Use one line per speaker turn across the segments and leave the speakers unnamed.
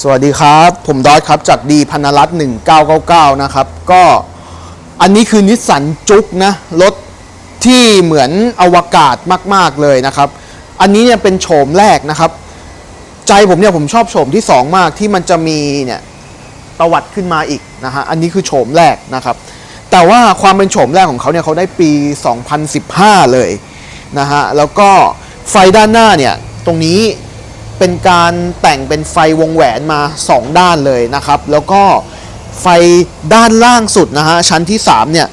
สวัสดีครับ ผมดอทครับ จากดีพันรัตน์1999 นะครับ ก็อันนี้คือนิสสันจุกนะ รถที่เหมือนอวกาศมาก ๆ เลยนะครับ อันนี้เนี่ยเป็นโฉมแรกนะครับ ใจผมเนี่ยผมชอบโฉมที่ 2 มากที่มันจะมีเนี่ยตวัดขึ้นมาอีกนะฮะ อันนี้คือโฉมแรกนะครับ แต่ว่าความเป็นโฉมแรกของเขาเนี่ยเขาได้ปี 2015 เลยนะฮะ แล้วก็ไฟด้านหน้าเนี่ยตรงนี้ เป็นการแต่งเป็นไฟวงแหวนมา 2 ด้านเลยนะครับ แล้วก็ไฟด้านล่างสุดนะฮะชั้นที่3เนี่ย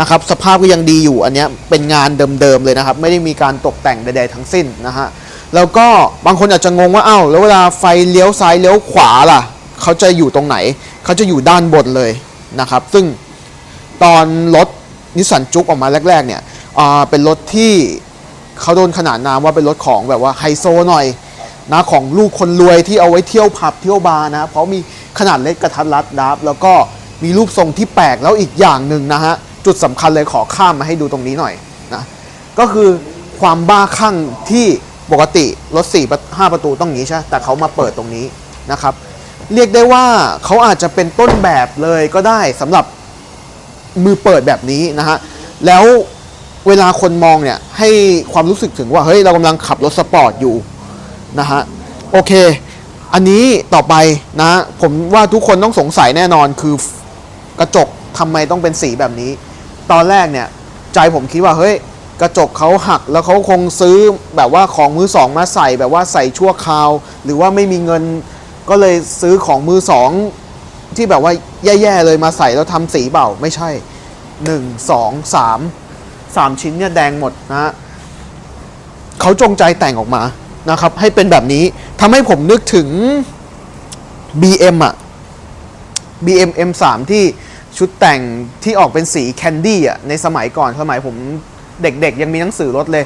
นะครับสภาพก็ยังดีอยู่อันเนี้ยเป็นงานเดิมๆเลยนะครับ ไม่ได้มีการตกแต่งใดๆทั้งสิ้นนะฮะแล้วก็บางคนอาจจะงงว่าอ้าวแล้วเวลาไฟเลี้ยวซ้ายเลี้ยวขวาล่ะเขาจะอยู่ตรงไหน เขาจะอยู่ด้านบนเลยนะครับ ซึ่งตอนรถนิสสันจุกออกมาแรก ๆ เนี่ยเป็นรถที่เขาโดนขนานนามว่าเป็นรถของแบบว่าไฮโซหน่อย นะของลูกคนรวยที่เอาไว้เที่ยวผับเที่ยวบาร์นะเพราะมีขนาดเล็กกระทัดรัดดับแล้วก็มีรูปทรงที่แปลกแล้วอีกอย่างหนึ่งนะฮะจุดสำคัญเลยขอข้ามมาให้ดูตรงนี้หน่อยนะก็คือความบ้าคลั่งที่ปกติรถ4 5ประตูต้องงนี้ใช่แต่เขามาเปิดตรงนี้นะครับ เรียกได้ว่าเขาอาจจะเป็นต้นแบบเลยก็ได้สำหรับมือเปิดแบบนี้นะฮะแล้วเวลาคนมองเนี่ยให้ความรู้สึกถึงว่าเฮ้ยเรากำลังขับรถสปอร์ตอยู่ นะฮะโอเค อันนี้ต่อไปนะผมว่าทุกคนต้องสงสัยแน่นอนคือกระจกทำไมต้องเป็นสีแบบนี้ ตอนแรกเนี่ยใจผมคิดว่าเฮ้ยกระจกเขาหักแล้วเขาคงซื้อแบบว่าของมือสองมาใส่แบบว่าใส่ชั่วคราว หรือว่าไม่มีเงินก็เลยซื้อของมือสองที่แบบว่าแย่ๆเลยมาใส่แล้วทำสีเปล่าไม่ใช่หนึ่งสองสามสามชิ้นเนี่ยแดงหมดนะฮะเขาจงใจแต่งออกมา นะครับ ให้เป็นแบบนี้ทำให้ผมนึกถึง BM อะ BM M3 ที่ชุดแต่งที่ออกเป็นสีแคนดี้อะในสมัยก่อนสมัยผมเด็กๆ ยังมีหนังสือรถเลย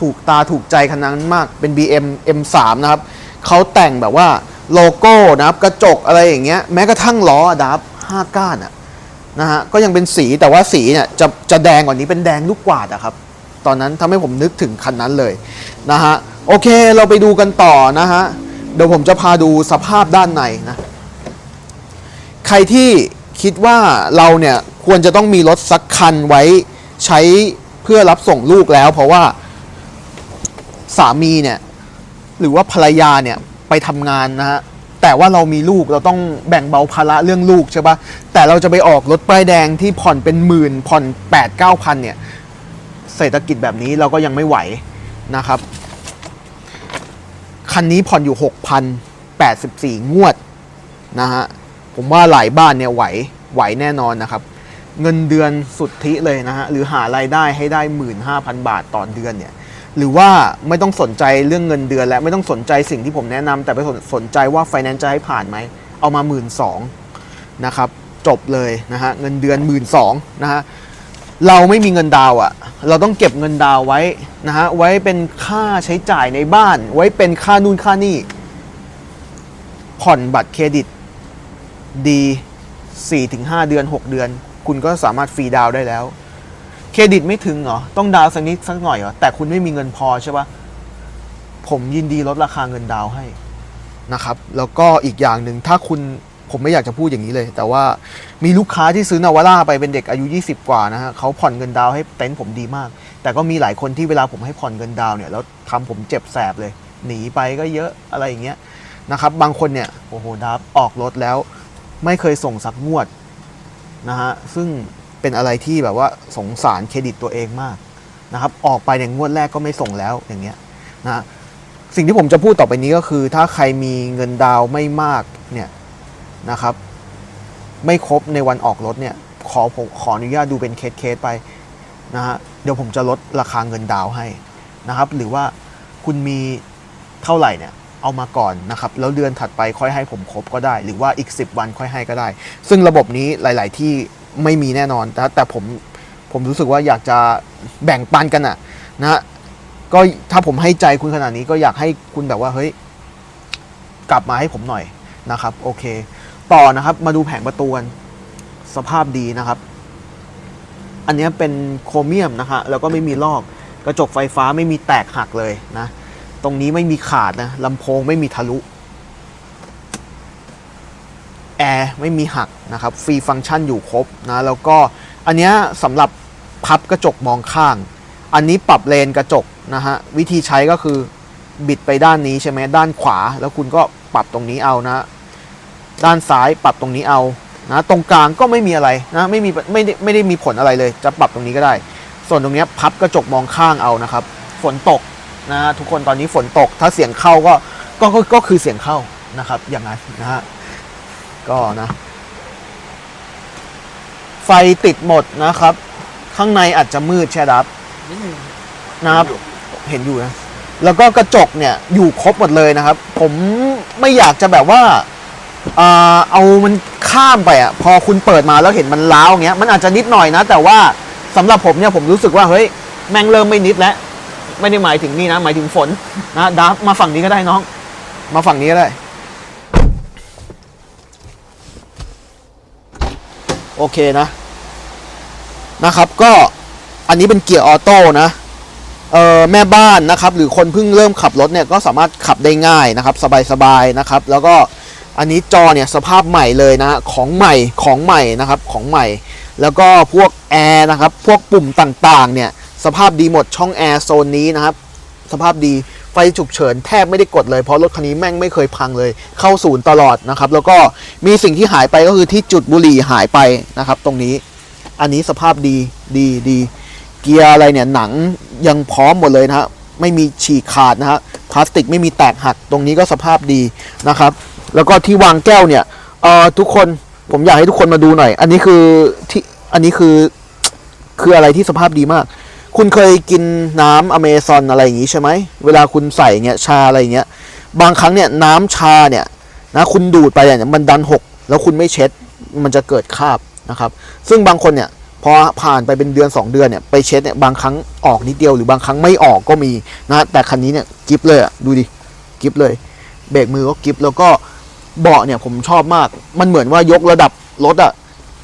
ถูกตาถูกใจคันนั้นมากเป็น BM M3 นะครับเขาแต่งแบบว่าโลโก้นะครับกระจกอะไรอย่างเงี้ยแม้กระทั่งล้ออดับห้าก้านอะนะฮะก็ยังเป็นสีแต่ว่าสีเนี่ยจะจะแดงกว่านี้เป็นแดงลูกกวาดอะครับ ตอนนั้นทำให้ผมนึกถึงคันนั้นเลยนะฮะ โอเคเราไปดูกันต่อนะฮะ เดี๋ยวผมจะพาดูสภาพด้านในนะ ใครที่คิดว่าเราเนี่ยควรจะต้องมีรถสักคันไว้ใช้เพื่อรับส่งลูกแล้ว เพราะว่าสามีเนี่ยหรือว่าภรรยาเนี่ยไปทำงานนะฮะแต่ว่าเรามีลูกเราต้องแบ่งเบาภาระเรื่องลูกใช่ปะแต่เราจะไปออกรถป้ายแดงที่ผ่อนเป็นหมื่นผ่อน8ปดเก้าพันเนี่ยเศรษฐกิจแบบนี้เราก็ยังไม่ไหวนะครับ คันนี้ผ่อนอยู่ 6,084 งวดนะฮะ ผมว่าหลายบ้านเนี่ยไหว ไหวแน่นอนนะครับ เงินเดือนสุทธิเลยนะฮะ หรือหารายได้ให้ได้ 15,000 บาทต่อเดือนเนี่ย หรือว่าไม่ต้องสนใจเรื่องเงินเดือนและไม่ต้องสนใจสิ่งที่ผมแนะนำแต่ไปสนสนใจว่าไฟแนนซ์จะให้ผ่านไหม เอามา 1 2ื่นนะครับ จบเลยนะฮะ เงินเดือน 1 2ื่นนะฮะ เราไม่มีเงินดาวน์อะเราต้องเก็บเงินดาวไว้นะฮะ ไว้เป็นค่าใช้จ่ายในบ้าน ไว้เป็นค่านู่นค่านี่ ผ่อนบัตรเครดิต ดี 4-5 เดือน 6 เดือน คุณก็สามารถฟรีดาวได้แล้ว เครดิตไม่ถึงเหรอ ต้องดาวสักนิดสักหน่อยเหรอ แต่คุณไม่มีเงินพอใช่ปะผมยินดีลดราคาเงินดาวให้นะครับ แล้วก็อีกอย่างหนึ่งถ้าคุณ ผมไม่อยากจะพูดอย่างนี้เลย แต่ว่ามีลูกค้าที่ซื้อนาวาร่าไปเป็นเด็กอายุ 20 กว่านะฮะเขาผ่อนเงินดาวให้เต็นท์ผมดีมาก แต่ก็มีหลายคนที่เวลาผมให้ผ่อนเงินดาวเนี่ยแล้วทำผมเจ็บแสบเลย หนีไปก็เยอะอะไรอย่างเงี้ยนะครับ บางคนเนี่ยโอ้โหดับออกรถแล้ว ไม่เคยส่งสักงวดนะฮะซึ่งเป็นอะไรที่แบบว่าสงสารเครดิตตัวเองมากนะครับออกไปเนี่ยงวดแรกก็ไม่ส่งแล้วอย่างเงี้ยนะสิ่งที่ผมจะพูดต่อไปนี้ก็คือ ถ้าใครมีเงินดาวไม่มากเนี่ย นะครับ ไม่ครบในวันออกรถเนี่ยขอผมขออนุญาตดูเป็นเคสเคสๆไปนะฮะเดี๋ยวผมจะลดราคาเงินดาวให้นะครับ หรือว่าคุณมีเท่าไหร่เนี่ยเอามาก่อนนะครับแล้วเดือนถัดไปค่อยให้ผมครบก็ได้ หรือว่าอีก 10 วันค่อยให้ก็ได้ ซึ่งระบบนี้หลาย ๆ ที่ไม่มีแน่นอนแต่แต่ผมผมรู้สึกว่าอยากจะแบ่งปันกันอะนะก็ถ้าผมให้ใจคุณขนาดนี้ก็อยากให้คุณแบบว่าเฮ้ยกลับมาให้ผมหน่อยนะครับ โอเค ต่อนะครับมาดูแผงประตูกันสภาพดีนะครับ อันนี้เป็นโครเมียมนะฮะแล้วก็ไม่มีลอกกระจกไฟฟ้าไม่มีแตกหักเลยนะ ตรงนี้ไม่มีขาดนะลำโพงไม่มีทะลุแอร์ไม่มีหักนะครับฟรีฟังก์ชันอยู่ครบนะแล้วก็อันนี้สำหรับพับกระจกมองข้าง อันนี้ปรับเลนกระจกนะฮะวิธีใช้ก็คือบิดไปด้านนี้ใช่ไหมด้านขวา แล้วคุณก็ปรับตรงนี้เอานะ ด้านซ้ายปรับตรงนี้เอานะตรงกลางก็ไม่มีอะไรนะไม่มีไม่ได้ไม่ได้มีผลอะไรเลย จะปรับตรงนี้ก็ได้ ส่วนตรงนี้พับกระจกมองข้างเอานะครับ ฝนตกนะทุกคนตอนนี้ฝนตกถ้าเสียงเข้าก็ก็ก็ก็คือเสียงเข้านะครับ อย่างนั้นนะฮะก็นะ ไฟติดหมดนะครับ ข้างในอาจจะมืดใช่ดับ
นิดนึง
นะครับเห็นอยู่นะแล้วก็กระจกเนี่ยอยู่ครบหมดเลยนะครับ ผมไม่อยากจะแบบว่า อ่าเอามันข้ามไปอะพอคุณเปิดมาแล้วเห็นมันล้าวอย่างเงี้ยมันอาจจะนิดหน่อยนะ แต่ว่าสำหรับผมเนี่ยผมรู้สึกว่าเฮ้ยแม่งเริ่มไม่นิดแล้วไม่ได้หมายถึงนี่นะหมายถึงฝนนะดับมาฝั่งนี้ก็ได้น้อง มาฝั่งนี้ก็ได้โอเคนะนะครับก็อันนี้เป็นเกียร์ออโต้นะเอ่อแม่บ้านนะครับ หรือคนเพิ่งเริ่มขับรถเนี่ยก็สามารถขับได้ง่ายนะครับ สบายๆนะครับ แล้วก็ อันนี้จอเนี่ยสภาพใหม่เลยนะของใหม่ของใหม่นะครับของใหม่ แล้วก็พวกแอร์นะครับพวกปุ่มต่างๆเนี่ยสภาพดีหมดช่องแอร์โซนนี้นะครับสภาพดีไฟฉุกเฉินแทบไม่ได้กดเลยเพราะรถคันนี้แม่งไม่เคยพังเลย เข้าศูนย์ตลอดนะครับ แล้วก็มีสิ่งที่หายไปก็คือที่จุดบุหรี่หายไปนะครับ ตรงนี้ อันนี้สภาพดีดีดีเกียร์อะไรเนี่ยหนังยังพร้อมหมดเลยนะฮะไม่มีฉีกขาดนะฮะพลาสติกไม่มีแตกหักตรงนี้ก็สภาพดีนะครับ แล้วก็ที่วางแก้วเนี่ยเอ่อทุกคนผมอยากให้ทุกคนมาดูหน่อย อันนี้คือที่อันนี้คือคืออะไรที่สภาพดีมาก คุณเคยกินน้ำอเมซอนอะไรอย่างงี้ใช่ไหมเวลาคุณใส่เงี้ยชาอะไรเงี้ยบางครั้งเนี่ยน้ำชาเนี่ยนะคุณดูดไปเนี่ยมันดันหก แล้วคุณไม่เช็ดมันจะเกิดคราบนะครับ ซึ่งบางคนเนี่ยพอผ่านไปเป็นเดือน 2 เดือนเนี่ยไปเช็ดเนี่ยบางครั้งออกนิดเดียวหรือบางครั้งไม่ออกก็มีนะแต่คันนี้เนี่ยกิฟเลยอะดูดิกิฟเลยเบรกมือก็กิฟแล้วก็ เบาะเนี่ยผมชอบมาก มันเหมือนว่ายกระดับรถอะ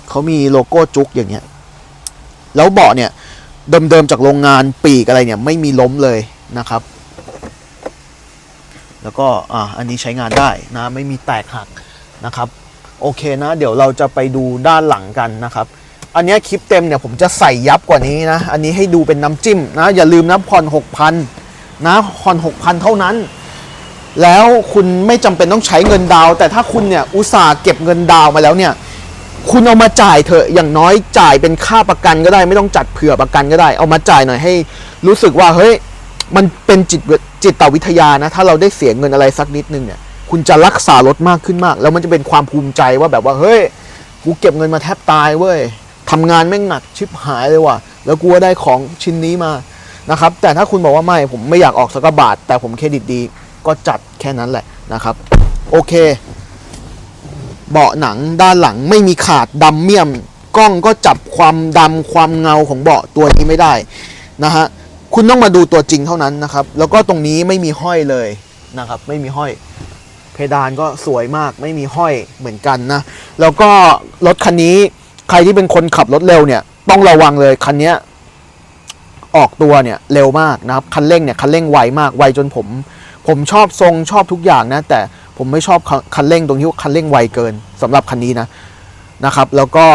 เขามีโลโก้จุกอย่างเงี้ย แล้วเบาะเนี่ย เดิมๆจากโรงงานปีกอะไรเนี่ย ไม่มีล้มเลยนะครับ แล้วก็อ่าอันนี้ใช้งานได้นะ ไม่มีแตกหักนะครับ โอเคนะ เดี๋ยวเราจะไปดูด้านหลังกันนะครับ อันนี้คลิปเต็มเนี่ยผมจะใส่ยับกว่านี้นะ อันนี้ให้ดูเป็นน้ำจิ้มนะ อย่าลืมนะผ่อน6,000นะผ่อน6,000 เท่านั้น แล้วคุณไม่จำเป็นต้องใช้เงินดาวน์แต่ถ้าคุณเนี่ยอุตส่าห์เก็บเงินดาวน์มาแล้วเนี่ย คุณเอามาจ่ายเถอะอย่างน้อยจ่ายเป็นค่าประกันก็ได้ ไม่ต้องจัดเผื่อประกันก็ได้ เอามาจ่ายหน่อยให้ รู้สึกว่าเฮ้ยมันเป็นจิตวิจิตวิทยานะ ถ้าเราได้เสียเงินอะไรสักนิดนึงเนี่ยคุณจะรักษารถมากขึ้นมาก แล้วมันจะเป็นความภูมิใจว่าแบบว่าเฮ้ยกูเก็บเงินมาแทบตายเว้ยทำงานแม่งหนักชิบหายเลยว่ะแล้วกูก็ได้ของชิ้นนี้มานะครับแต่ถ้าคุณบอกว่าไม่ผมไม่อยากออกสักกะบาทแต่ผมเครดิตดี ก็จัดแค่นั้นแหละนะครับ โอเค เบาะหนังด้านหลังไม่มีขาดดำเมี่ยม กล้องก็จับความดำความเงาของเบาะตัวนี้ไม่ได้นะฮะคุณต้องมาดูตัวจริงเท่านั้นนะครับ แล้วก็ตรงนี้ไม่มีห้อยเลยนะครับ ไม่มีห้อย เพดานก็สวยมากไม่มีห้อยเหมือนกันนะ แล้วก็รถคันนี้ใครที่เป็นคนขับรถเร็วเนี่ย ต้องระวังเลยคันนี้ออกตัวเนี่ยเร็วมากนะครับ คันเร่งเนี่ยคันเร่งไวมากไวจนผม ผมชอบทรงชอบทุกอย่างนะ แต่ผมไม่ชอบคันเร่งตรงที่ว่าคันเร่งไวเกินสำหรับคันนี้นะนะครับ แล้วก็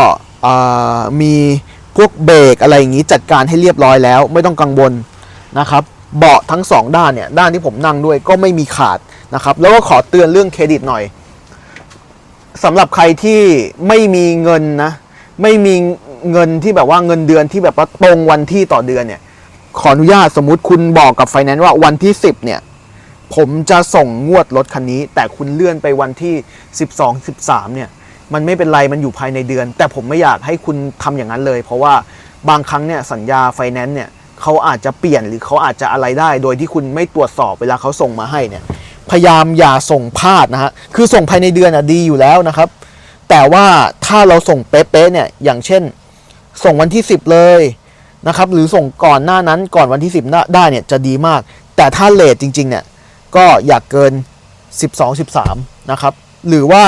มีพวกเบรกอะไรอย่างนี้จัดการให้เรียบร้อยแล้ว ไม่ต้องกังวลนะครับเบาะทั้งสองด้านเนี่ยด้านที่ผมนั่งด้วยก็ไม่มีขาดนะครับแล้วก็ขอเตือนเรื่องเครดิตหน่อยสำหรับใครที่ไม่มีเงินนะไม่มีเงินที่แบบว่าเงินเดือนที่แบบว่าตรงวันที่ต่อเดือนเนี่ยขออนุญาตสมมุติคุณบอกกับไฟแนนซ์ว่าวันที่ 10เนี่ย ผมจะส่งงวดรถคันนี้ แต่คุณเลื่อนไปวันที่ 12 13 เนี่ย มันไม่เป็นไรมันอยู่ภายในเดือน แต่ผมไม่อยากให้คุณทำอย่างนั้นเลย เพราะว่าบางครั้งเนี่ยสัญญาไฟแนนซ์เนี่ยเขาอาจจะเปลี่ยนหรือเขาอาจจะอะไรได้ โดยที่คุณไม่ตรวจสอบเวลาเขาส่งมาให้เนี่ยพยายามอย่าส่งพลาดนะฮะคือส่งภายในเดือนอะดีอยู่แล้วนะครับ แต่ว่าถ้าเราส่งเป๊ะๆเนี่ยอย่างเช่น ส่งวันที่ 10 เลยนะครับหรือส่งก่อนหน้านั้นก่อนวันที่ 10 ได้เนี่ยจะดีมาก แต่ถ้าเลทจริงๆเนี่ย ก็อยากเกิน 12 13 นะครับ หรือว่า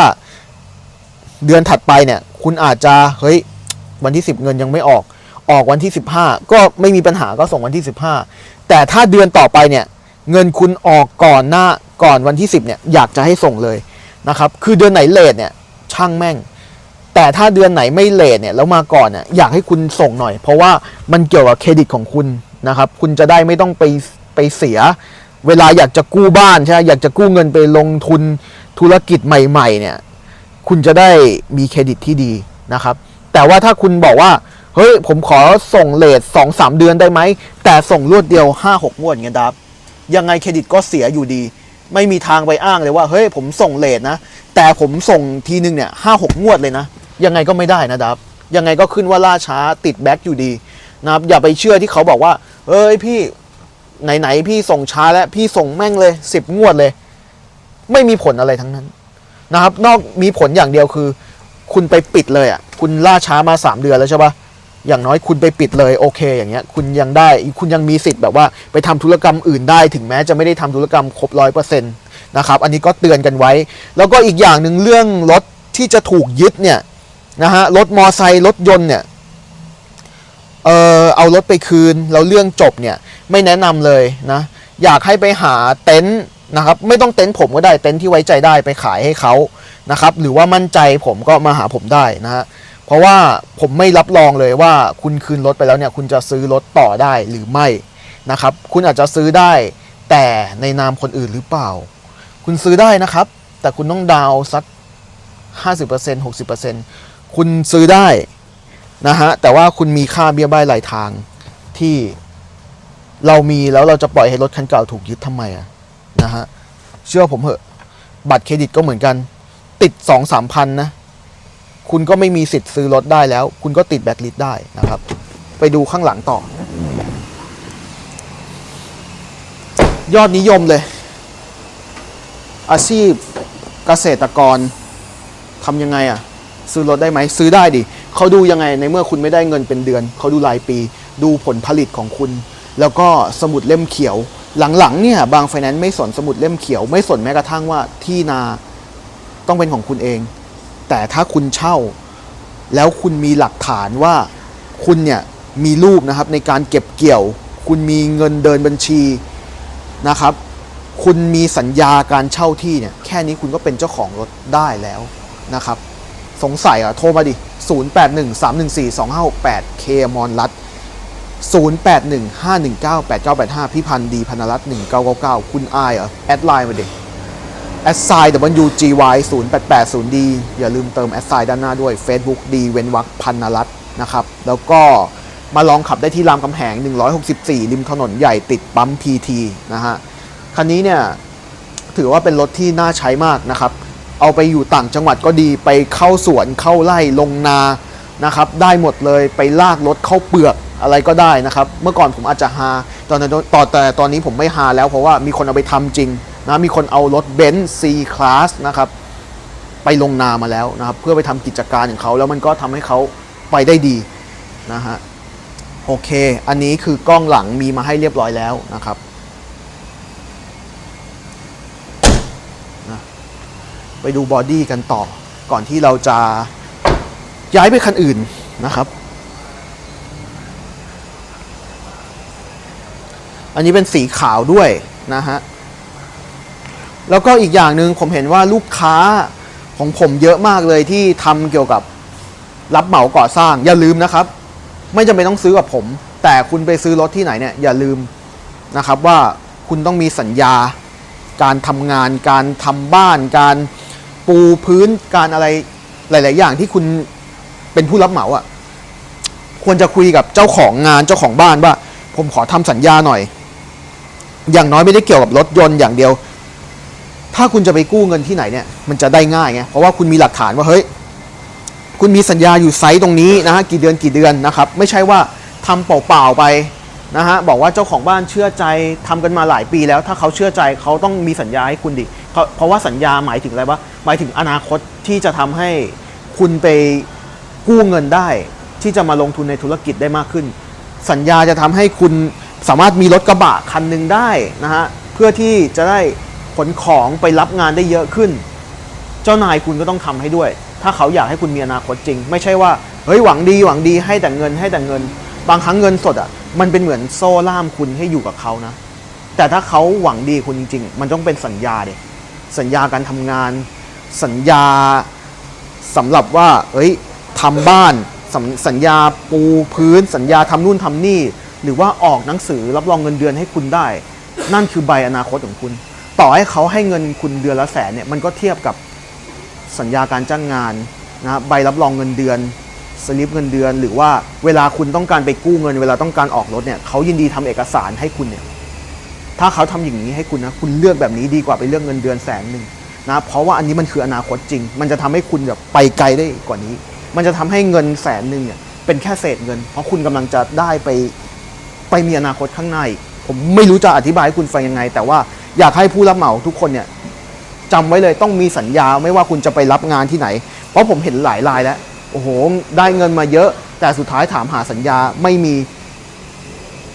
เดือนถัดไปเนี่ย คุณอาจจะเฮ้ยวันที่ 10 เงินยังไม่ออกออกวันที่ 15 ก็ไม่มีปัญหาก็ส่งวันที่ 15 แต่ถ้าเดือนต่อไปเนี่ย เงินคุณออกก่อนหน้าก่อนวันที่ 10เนี่ยอยากจะให้ส่งเลยนะครับ คือเดือนไหนเลทเนี่ยช่างแม่ง แต่ถ้าเดือนไหนไม่เลทเนี่ยแล้วมาก่อนเนี่ยอยากให้คุณส่งหน่อย เพราะว่ามันเกี่ยวกับเครดิตของคุณนะครับ คุณจะได้ไม่ต้องไปไปเสีย เวลาอยากจะกู้บ้านใช่ไหมอยากจะกู้เงินไปลงทุนธุรกิจใหม่ๆเนี่ยคุณจะได้มีเครดิตที่ดีนะครับ แต่ว่าถ้าคุณบอกว่า เฮ้ย ผมขอส่งเลทสองสามเดือนได้ไหม แต่ส่งรวดเดียวห้าหกงวดเงี้ยดับยังไงเครดิตก็เสียอยู่ดี ไม่มีทางไปอ้างเลยว่า เฮ้ย ผมส่งเลทนะ แต่ผมส่งทีนึงเนี่ยห้าหกงวดเลยนะ ยังไงก็ไม่ได้นะดับ ยังไงก็ขึ้นว่าล่าช้าติดแบ็กอยู่ดีนะครับอย่าไปเชื่อที่เขาบอกว่าเฮ้ยพี่ ไหนๆพี่ส่งช้าแล้วพี่ส่งแม่งเลยสิบงวดเลย ไม่มีผลอะไรทั้งนั้นนะครับ นอกมีผลอย่างเดียวคือ คุณไปปิดเลยอะ คุณล่าช้ามาสามเดือนแล้วใช่ปะอย่างน้อยคุณไปปิดเลยโอเค อย่างเงี้ย คุณยังได้คุณยังมีสิทธิ์แบบว่าไปทำธุรกรรมอื่นได้ ถึงแม้จะไม่ได้ทำธุรกรรมครบร้อยเปอร์เซ็นต์นะครับ อันนี้ก็เตือนกันไว้ แล้วก็อีกอย่างหนึ่งเรื่องรถที่จะถูกยึดเนี่ยนะฮะรถมอไซค์รถยนต์เนี่ยเออเอารถไปคืนแล้วเรื่องจบเนี่ย ไม่แนะนำเลยนะอยากให้ไปหาเต็นท์นะครับไม่ต้องเต็นท์ผมก็ได้เต็นท์ที่ไว้ใจได้ไปขายให้เขานะครับหรือว่ามั่นใจผมก็มาหาผมได้นะฮะเพราะว่าผมไม่รับรองเลยว่าคุณคืนรถไปแล้วเนี่ยคุณจะซื้อรถต่อได้หรือไม่นะครับคุณอาจจะซื้อได้แต่ในนามคนอื่นหรือเปล่า คุณซื้อได้นะครับ แต่คุณต้องดาวน์สัก 50% 60%คุณซื้อได้นะฮะแต่ว่าคุณมีค่าเบี้ยบ้ายรายทางที่ เรามีแล้วเราจะปล่อยให้รถคันเก่าถูกยึดทำไมอะนะฮะเชื่อผมเหอะ บัตรเครดิตก็เหมือนกัน ติดสองสามพันนะ คุณก็ไม่มีสิทธิ์ซื้อรถได้แล้ว คุณก็ติดแบ็คลิสได้นะครับ ไปดูข้างหลังต่อ ยอดนิยมเลย อาชีพเกษตรกรทำยังไงอะซื้อรถได้ไหมซื้อได้ดิเขาดูยังไงในเมื่อคุณไม่ได้เงินเป็นเดือน เขาดูรายปี ดูผลผลิตของคุณ แล้วก็สมุดเล่มเขียว หลังๆเนี่ยบางไฟแนนซ์ไม่สนสมุดเล่มเขียว ไม่สนแม้กระทั่งว่าที่นาต้องเป็นของคุณเอง แต่ถ้าคุณเช่า แล้วคุณมีหลักฐานว่าคุณเนี่ยมีรูปนะครับในการเก็บเกี่ยว คุณมีเงินเดินบัญชีนะครับ คุณมีสัญญาการเช่าที่เนี่ยแค่นี้คุณก็เป็นเจ้าของรถได้แล้วนะครับ สงสัยอะโทรมาดิ 0813142568เคมอนรัต 0815198985 พี่พันธ์ดีพันรัตน์1999 คุณอายเหรอ แอดไลน์มาดิแอดไซน์ WGY 0880D อย่าลืมเติมแอดไซน์ด้านหน้าด้วย Facebook ดีเว้นวักพันรัตน์นะครับ แล้วก็มาลองขับได้ที่รามคำแหง 164 ริมถนนใหญ่ติดปั๊ม PT นะฮะ คันนี้เนี่ย ถือว่าเป็นรถที่น่าใช้มากนะครับ เอาไปอยู่ต่างจังหวัดก็ดีไปเข้าสวนเข้าไร่ลงนานะครับ ได้หมดเลยไปลากรถเข้าเปลือก อะไรก็ได้นะครับ เมื่อก่อนผมอาจจะฮาตอนนั้นตอนแต่ตอนนี้ผมไม่ฮาแล้วเพราะว่ามีคนเอาไปทำจริงนะมีคนเอารถเบนซ์ C Class นะครับไปลงนามาแล้วนะครับเพื่อไปทำกิจการของเขาแล้วมันก็ทำให้เขาไปได้ดีนะฮะโอเค อันนี้คือกล้องหลังมีมาให้เรียบร้อยแล้วนะครับไปดูบอดี้กันต่อก่อนที่เราจะย้ายไปคันอื่นนะครับ อันนี้เป็นสีขาวด้วยนะฮะ แล้วก็อีกอย่างหนึ่งผมเห็นว่าลูกค้าของผมเยอะมากเลยที่ทำเกี่ยวกับรับเหมาก่อสร้าง อย่าลืมนะครับ ไม่จำเป็นต้องซื้อกับผม แต่คุณไปซื้อรถที่ไหนเนี่ยอย่าลืมนะครับว่าคุณต้องมีสัญญา การทำงาน การทำบ้าน การปูพื้นการอะไรหลาย ๆ อย่างที่คุณเป็นผู้รับเหมาอะ่ะควรจะคุยกับเจ้าของงานเจ้าของบ้านว่า ผมขอทำสัญญาหน่อย อย่างน้อยไม่ได้เกี่ยวกับรถยนต์อย่างเดียว ถ้าคุณจะไปกู้เงินที่ไหนเนี่ยมันจะได้ง่ายไงเพราะว่าคุณมีหลักฐานว่าเฮ้ยคุณมีสัญญาอยู่ไซต์ตรงนี้นะฮะกี่เดือนกี่เดือนนะครับไม่ใช่ว่าทำเปล่าๆไปนะฮะบอกว่าเจ้าของบ้านเชื่อใจทำกันมาหลายปีแล้ว ถ้าเขาเชื่อใจเขาต้องมีสัญญาให้คุณดิเพราะว่าสัญญาหมายถึงอะไรวะหมายถึงอนาคตที่จะทำให้คุณไปกู้เงินได้ ที่จะมาลงทุนในธุรกิจได้มากขึ้น สัญญาจะทำให้คุณ สามารถมีรถกระบะคันหนึ่งได้นะฮะเพื่อที่จะได้ขนของไปรับงานได้เยอะขึ้น เจ้านายคุณก็ต้องทำให้ด้วย ถ้าเขาอยากให้คุณมีอนาคตจริง ไม่ใช่ว่าเฮ้ยหวังดีหวังดีให้แต่เงินให้แต่เงิน บางครั้งเงินสดอะมันเป็นเหมือนโซ่ล่ามคุณให้อยู่กับเขานะ แต่ถ้าเขาหวังดีคุณจริง ๆ มันต้องเป็นสัญญาเด็สัญญาการทำงาน สัญญาสำหรับว่า เอ้ยทำบ้านสสัญญาปูพื้น สัญญาทำนู่นทำนี่ หรือว่าออกหนังสือรับรองเงินเดือนให้คุณได้ นั่นคือใบอนาคตของคุณ ต่อให้เขาให้เงินคุณเดือนละแสนเนี่ยมันก็เทียบกับสัญญาการจ้างงานนะใบรับรองเงินเดือนสลิปเงินเดือน หรือว่าเวลาคุณต้องการไปกู้เงิน เวลาต้องการออกรถเนี่ยเขายินดีทำเอกสารให้คุณเนี่ยถ้าเขาทำอย่างนี้ให้คุณนะคุณเลือกแบบนี้ดีกว่าไปเลือกเงินเดือนแสนหนึ่งนะเพราะว่าอันนี้มันคืออนาคตจริง มันจะทำให้คุณแบบไปไกลได้กว่านี้ มันจะทำให้เงินแสนหนึ่งเนี่ยเป็นแค่เศษเงิน เพราะคุณกำลังจะได้ไป ไปมีอนาคตข้างหน้าอีกผมไม่รู้จะอธิบายให้คุณฟังยังไง แต่ว่าอยากให้ผู้รับเหมาทุกคนเนี่ยจำไว้เลยต้องมีสัญญาไม่ว่าคุณจะไปรับงานที่ไหน เพราะผมเห็นหลายรายแล้ว โอ้โห ได้เงินมาเยอะ แต่สุดท้ายถามหาสัญญาไม่มี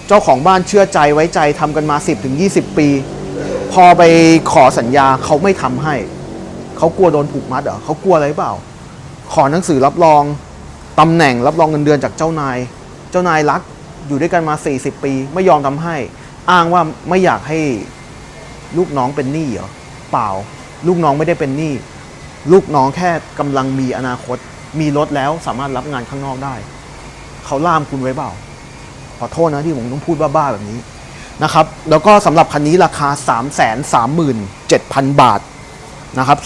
เจ้าของบ้านเชื่อใจไว้ใจทำกันมา 10ถึง20 ปี พอไปขอสัญญาเขาไม่ทำให้ เขากลัวโดนผูกมัดเหรอเขากลัวอะไรเปล่า ขอหนังสือรับรองตำแหน่งรับรองเงินเดือนจากเจ้านาย เจ้านายรัก อยู่ด้วยกันมา 40 ปี ไม่ยอมทำให้ อ้างว่าไม่อยากให้ลูกน้องเป็นหนี้เหรอเปล่า ลูกน้องไม่ได้เป็นหนี้ลูกน้องแค่กำลังมีอนาคต มีรถแล้วสามารถรับงานข้างนอกได้ เขาล่ามคุณไว้เปล่า ขอโทษนะที่ผมต้องพูดบ้าๆแบบนี้นะครับ แล้วก็สำหรับคันนี้ราคา 3 3 7 0 0 0 บาทนะครับ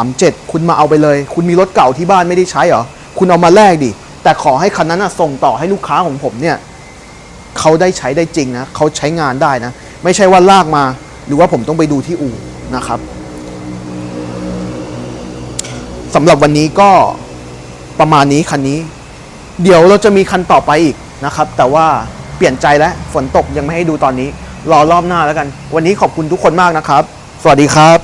337 คุณมาเอาไปเลย คุณมีรถเก่าที่บ้านไม่ได้ใช้เหรอ คุณเอามาแลกดิ แต่ขอให้คันนั้นนะส่งต่อให้ลูกค้าของผมเนี่ย เขาได้ใช้ได้จริงนะเขาใช้งานได้นะ ไม่ใช่ว่าลากมา หรือว่าผมต้องไปดูที่อู่นะครับสำหรับวันนี้ก็ประมาณนี้คันนี้ เดี๋ยวเราจะมีคันต่อไปอีกนะครับ แต่ว่าเปลี่ยนใจแล้วฝนตกยังไม่ให้ดูตอนนี้ รอรอบหน้าแล้วกัน วันนี้ขอบคุณทุกคนมากนะครับ สวัสดีครับ